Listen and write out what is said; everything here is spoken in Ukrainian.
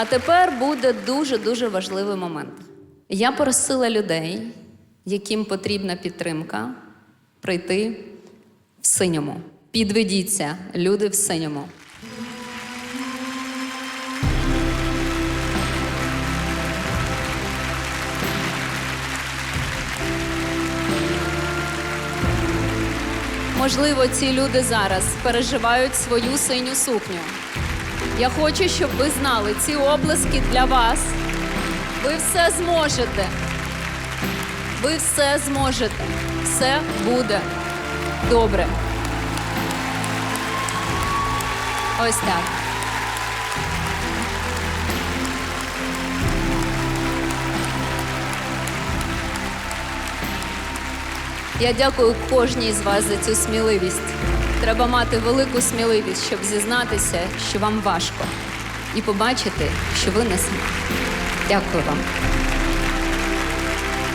А тепер буде дуже-дуже важливий момент. Я просила людей, яким потрібна підтримка, прийти в синьому. Підведіться, люди в синьому. Можливо, ці люди зараз переживають свою синю сукню. Я хочу, щоб ви знали, ці облески для вас. Ви все зможете. Ви все зможете. Все буде добре. Ось так. Я дякую кожній з вас за цю сміливість. Треба мати велику сміливість, щоб зізнатися, що вам важко, і побачити, що ви не самі. Дякую вам.